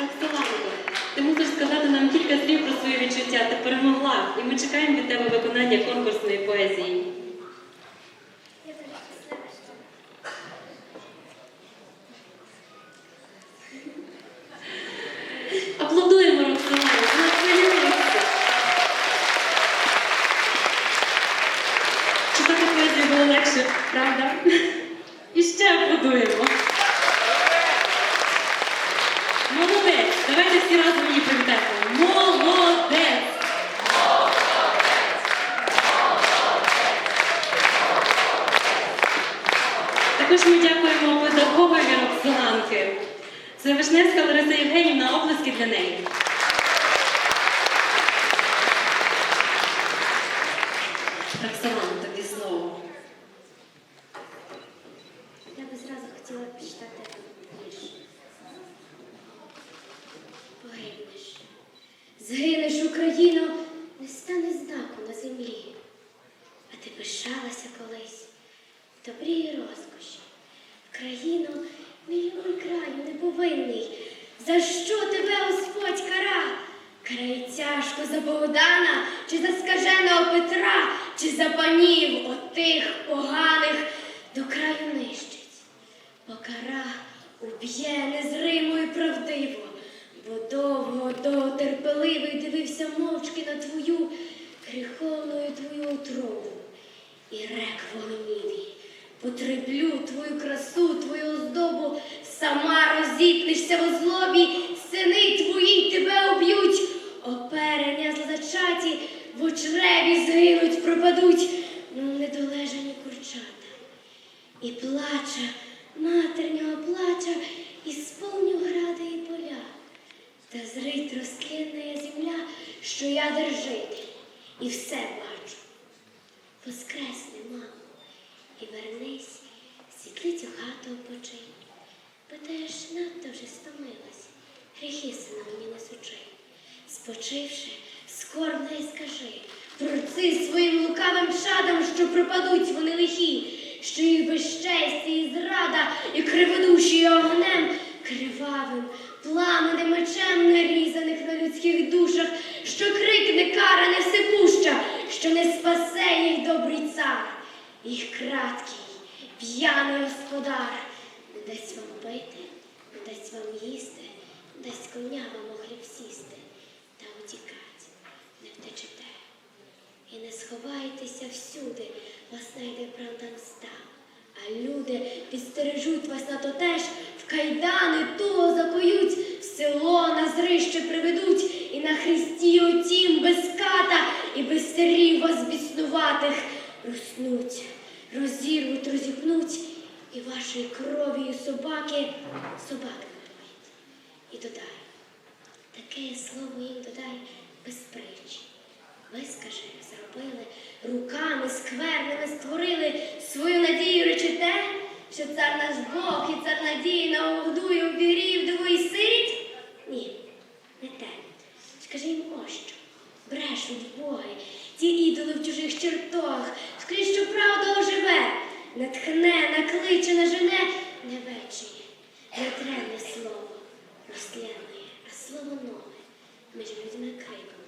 Роксоланко, ти мусиш сказати нам кілька слів про свої відчуття. Ти перемогла, і ми чекаємо від тебе виконання конкурсної поезії. Аплодуємо Роксолану, вона хвилюється. Читати поезію було легше, правда? І ще аплодуємо. Також ми дякуємо педагогові Роксоланки. Це Вишневська Лариса Євгенівна, оплески для неї. Роксолана, тобі слово. я би зразу хотіла прочитати вірш. Погибнеш. Згинеш Україно, не стане знаку на землі. А ти пишалася колись добрі і В мій любий краю, неповинний. За що тебе Господь кара? Карає тяжко за Богдана, чи за скаженого Петра, чи за панів отих поганих до краю нищить. Покара уб'є незримо і правдиво, бо довго довго терпеливий дивився мовчки на твою гріховну твою утробу. І рек вогніві, потреблю твою красу, твою оздобу, сама розітнешся в злобі, сини твої тебе уб'ють, оперення злозачаті, в очреві згинуть, пропадуть, недолежані курчата. І плаче, матернього плача, і сповню гради і поля. Та зрить розкинна земля, що я держитель, і все бачу. Воскресни, мамо, і вернись, світлицю хату опочинь. Бо ти ж надто вже стомилась, гріхи сина мені несучи. Спочивши, скорбно і скажи, прорци своїм лукавим чадам, що пропадуть вони лихі, що їх безчестя і зрада, і криводуші огнем, кривавим, пламенем мечем нарізаних на людських душах, що крикне кара не всепуща, що не спасе їх добрий цар, їх краткий, п'яний господар, дасть вам пити, не дасть вам їсти, дасть коня вам у хліб сісти, та утікать не втечете. І не сховайтеся всюди, вас найде правда мста. А люди підстережуть вас на то теж, в кайдани того закоють, в село на зрище приведуть, і на хресті отім без ката, і без царів вас біснуватих руснуть, розірвуть, розіпнуть, і вашої кров'ю собаки собаки напоїть. І додай, таке слово їм додай без притчі. Ви, скажи, зробили, руками скверними створили свою надію речете, що цар наш Бог і цар надії нагодує в вірі вдову і сиріт? Ні, не те. Скажи їм ось що. Брешуть боги, ті ідоли в чужих чертогах, скажи, що правда оживе, натхне, накличе, нажене, не вечіє, нетренне слово, розтлянує, а слово нове. Між людьми криком